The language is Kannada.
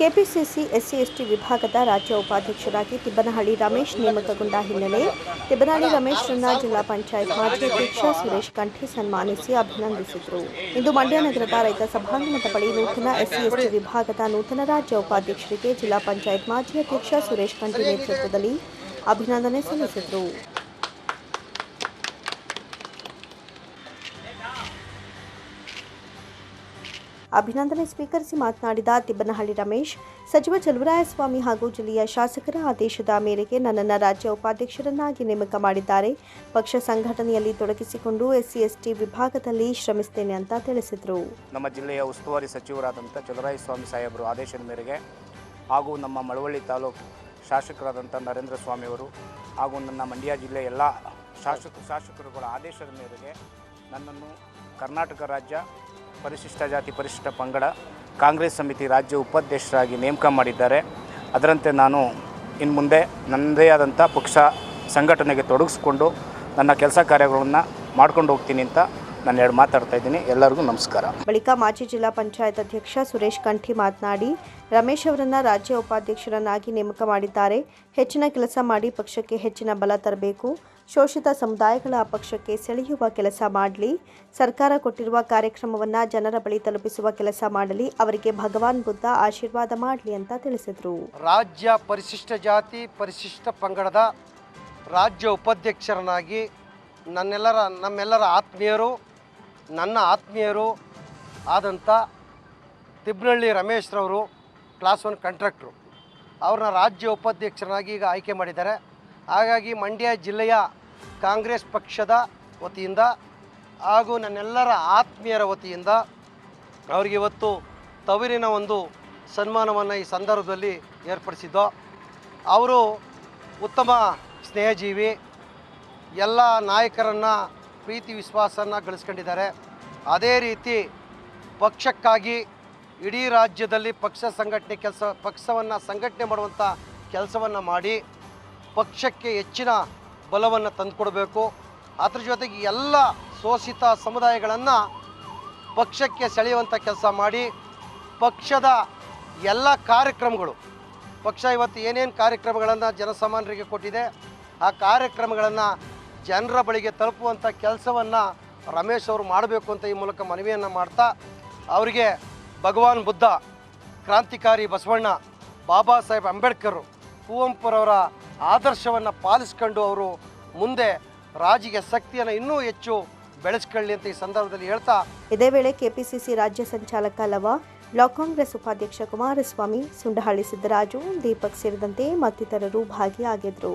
ಕೆಪಿಸಿಸಿ ಎಸ್ಸಿ ಎಸ್ಟಿ ವಿಭಾಗದ ರಾಜ್ಯ ಉಪಾಧ್ಯಕ್ಷರಾಗಿ ತಿಬ್ಬನಹಳ್ಳಿ ರಮೇಶ್ ನೇಮಕಗೊಂಡ ಹಿನ್ನೆಲೆ ತಿಬ್ಬನಹಳ್ಳಿ ರಮೇಶ್ರನ್ನ ಜಿಲ್ಲಾ ಪಂಚಾಯತ್ ಮಾಜಿ ಅಧ್ಯಕ್ಷ ಸುರೇಶ್ ಕಂಠಿ ಸನ್ಮಾನಿಸಿ ಅಭಿನಂದಿಸಿದರು. ಇಂದು ಮಂಡ್ಯ ನಗರದ ರೈತ ಸಭಾಂಗಣದ ಬಳಿ ನೂತನ ಎಸ್ಸಿ ಎಸ್ಟಿ ವಿಭಾಗದ ನೂತನ ರಾಜ್ಯ ಉಪಾಧ್ಯಕ್ಷರಿಗೆ ಜಿಲ್ಲಾ ಪಂಚಾಯತ್ ಮಾಜಿ ಅಧ್ಯಕ್ಷ ಸುರೇಶ್ ಕಂಠಿ ನೇತೃತ್ವದಲ್ಲಿ ಅಭಿನಂದನೆ ಸಲ್ಲಿಸಿದರು. ಅಭಿನಂದನೆ ಸ್ವೀಕರಿಸಿ ಮಾತನಾಡಿದ ತಿಬ್ಬನಹಳ್ಳಿ ರಮೇಶ್, ಸಚಿವ ಚಲುವರಾಯಸ್ವಾಮಿ ಹಾಗೂ ಜಿಲ್ಲೆಯ ಶಾಸಕರ ಆದೇಶದ ಮೇರೆಗೆ ನನ್ನನ್ನು ರಾಜ್ಯ ಉಪಾಧ್ಯಕ್ಷರನ್ನಾಗಿ ನೇಮಕ ಮಾಡಿದ್ದಾರೆ. ಪಕ್ಷ ಸಂಘಟನೆಯಲ್ಲಿ ತೊಡಗಿಸಿಕೊಂಡು ಎಸ್ಸಿ ಎಸ್ಟಿ ವಿಭಾಗದಲ್ಲಿ ಶ್ರಮಿಸುತ್ತೇನೆ ಅಂತ ತಿಳಿಸಿದರು. ನಮ್ಮ ಜಿಲ್ಲೆಯ ಉಸ್ತುವಾರಿ ಸಚಿವರಾದಂಥ ಚಲುವರಾಯಸ್ವಾಮಿ ಸಾಹೇಬರು ಆದೇಶದ ಮೇರೆಗೆ ಹಾಗೂ ನಮ್ಮ ಮಳವಳ್ಳಿ ತಾಲೂಕು ಶಾಸಕರಾದಂಥ ನರೇಂದ್ರ ಸ್ವಾಮಿಯವರು ಹಾಗೂ ನನ್ನ ಮಂಡ್ಯ ಜಿಲ್ಲೆಯ ಎಲ್ಲ ಶಾಸಕ, ಶಾಸಕರುಗಳ ಆದೇಶದ ಮೇರೆಗೆ ನನ್ನನ್ನು ಕರ್ನಾಟಕ ರಾಜ್ಯ ಪರಿಶಿಷ್ಟ ಜಾತಿ ಪರಿಶಿಷ್ಟ ಪಂಗಡ ಕಾಂಗ್ರೆಸ್ ಸಮಿತಿ ರಾಜ್ಯ ಉಪಾಧ್ಯಕ್ಷರಾಗಿ ನೇಮಕ ಮಾಡಿದ್ದಾರೆ. ಅದರಂತೆ ನಾನು ಇನ್ನು ಮುಂದೆ ನನ್ನದೇ ಆದಂಥ ಪಕ್ಷ ಸಂಘಟನೆಗೆ ತೊಡಗಿಸ್ಕೊಂಡು ನನ್ನ ಕೆಲಸ ಕಾರ್ಯಗಳನ್ನು ಮಾಡ್ಕೊಂಡು ಹೋಗ್ತೀನಿ ಅಂತ ನಾನು ಎರಡು ಮಾತಾಡ್ತಾ ಇದ್ದೀನಿ. ಎಲ್ಲರಿಗೂ ನಮಸ್ಕಾರ. ಬಳಿಕ ಮಾಜಿ ಜಿಲ್ಲಾ ಪಂಚಾಯತ್ ಅಧ್ಯಕ್ಷ ಸುರೇಶ್ ಕಂಠಿ ಮಾತನಾಡಿ ರಮೇಶ್ ಅವರನ್ನ ರಾಜ್ಯ ಉಪಾಧ್ಯಕ್ಷರನ್ನಾಗಿ ನೇಮಕ ಮಾಡಿದ್ದಾರೆ. ಹೆಚ್ಚಿನ ಕೆಲಸ ಮಾಡಿ ಪಕ್ಷಕ್ಕೆ ಹೆಚ್ಚಿನ ಬಲ ತರಬೇಕು. ಶೋಷಿತ ಸಮುದಾಯಗಳ ಪಕ್ಷಕ್ಕೆ ಸೆಳೆಯುವ ಕೆಲಸ ಮಾಡಲಿ. ಸರ್ಕಾರ ಕೊಟ್ಟಿರುವ ಕಾರ್ಯಕ್ರಮವನ್ನು ಜನರ ಬಳಿ ತಲುಪಿಸುವ ಕೆಲಸ ಮಾಡಲಿ. ಅವರಿಗೆ ಭಗವಾನ್ ಬುದ್ಧ ಆಶೀರ್ವಾದ ಮಾಡಲಿ ಅಂತ ತಿಳಿಸಿದರು. ರಾಜ್ಯ ಪರಿಶಿಷ್ಟ ಜಾತಿ ಪರಿಶಿಷ್ಟ ಪಂಗಡದ ರಾಜ್ಯ ಉಪಾಧ್ಯಕ್ಷರನಾಗಿ ನನ್ನೆಲ್ಲರ ನಮ್ಮೆಲ್ಲರ ಆತ್ಮೀಯರು ನನ್ನ ಆತ್ಮೀಯರು ಆದಂಥ ತಿಬ್ನಳ್ಳಿ ರಮೇಶ್ರವರು ಕ್ಲಾಸ್ ಒನ್ ಕಂಟ್ರಾಕ್ಟ್ರು ಅವ್ರನ್ನ ರಾಜ್ಯ ಉಪಾಧ್ಯಕ್ಷರನ್ನಾಗಿ ಈಗ ಆಯ್ಕೆ ಮಾಡಿದ್ದಾರೆ. ಹಾಗಾಗಿ ಮಂಡ್ಯ ಜಿಲ್ಲೆಯ ಕಾಂಗ್ರೆಸ್ ಪಕ್ಷದ ವತಿಯಿಂದ ಹಾಗೂ ನನ್ನೆಲ್ಲರ ಆತ್ಮೀಯರ ವತಿಯಿಂದ ಅವರಿಗೆ ಇವತ್ತು ತವರಿನ ಒಂದು ಸನ್ಮಾನವನ್ನು ಈ ಸಂದರ್ಭದಲ್ಲಿ ಏರ್ಪಡಿಸಿದ್ದು. ಅವರು ಉತ್ತಮ ಸ್ನೇಹಜೀವಿ, ಎಲ್ಲ ನಾಯಕರನ್ನು ಪ್ರೀತಿ ವಿಶ್ವಾಸನ ಗಳಿಸ್ಕೊಂಡಿದ್ದಾರೆ. ಅದೇ ರೀತಿ ಪಕ್ಷಕ್ಕಾಗಿ ಇಡೀ ರಾಜ್ಯದಲ್ಲಿ ಪಕ್ಷ ಸಂಘಟನೆ ಕೆಲಸ, ಪಕ್ಷವನ್ನು ಸಂಘಟನೆ ಮಾಡುವಂಥ ಕೆಲಸವನ್ನು ಮಾಡಿ ಪಕ್ಷಕ್ಕೆ ಹೆಚ್ಚಿನ ಬಲವನ್ನು ತಂದುಕೊಡಬೇಕು. ಅದ್ರ ಜೊತೆಗೆ ಎಲ್ಲ ಶೋಷಿತ ಸಮುದಾಯಗಳನ್ನು ಪಕ್ಷಕ್ಕೆ ಸೆಳೆಯುವಂಥ ಕೆಲಸ ಮಾಡಿ ಪಕ್ಷದ ಎಲ್ಲ ಕಾರ್ಯಕ್ರಮಗಳು, ಪಕ್ಷ ಇವತ್ತು ಏನೇನು ಕಾರ್ಯಕ್ರಮಗಳನ್ನು ಜನಸಾಮಾನ್ಯರಿಗೆ ಕೊಟ್ಟಿದೆ, ಆ ಕಾರ್ಯಕ್ರಮಗಳನ್ನು ಜನರ ಬಳಿಗೆ ತಲುಪುವಂಥ ಕೆಲಸವನ್ನು ರಮೇಶ್ ಅವರು ಮಾಡಬೇಕು ಅಂತ ಈ ಮೂಲಕ ಮನವಿಯನ್ನು ಮಾಡ್ತಾ, ಅವರಿಗೆ ಭಗವಾನ್ ಬುದ್ಧ, ಕ್ರಾಂತಿಕಾರಿ ಬಸವಣ್ಣ, ಬಾಬಾ ಸಾಹೇಬ್ ಅಂಬೇಡ್ಕರ್ ಕುವೆಂಪುರವರ ಆದರ್ಶವನ್ನು ಪಾಲಿಸ್ಕೊಂಡು ಅವರು ಮುಂದೆ ರಾಜಿಗೆ ಶಕ್ತಿಯನ್ನು ಇನ್ನೂ ಹೆಚ್ಚು ಬೆಳೆಸ್ಕೊಳ್ಳಿ ಅಂತ ಈ ಸಂದರ್ಭದಲ್ಲಿ ಹೇಳ್ತಾ, ಇದೇ ವೇಳೆ ಕೆಪಿಸಿಸಿ ರಾಜ್ಯ ಸಂಚಾಲಕ ಲವ, ಬ್ಲಾಕ್ ಕಾಂಗ್ರೆಸ್ ಉಪಾಧ್ಯಕ್ಷ ಕುಮಾರಸ್ವಾಮಿ, ಸುಂಡಹಳ್ಳಿ ಸಿದ್ದರಾಜು, ದೀಪಕ್ ಸೇರಿದಂತೆ ಮತ್ತಿತರರು ಭಾಗಿಯಾಗಿದ್ದರು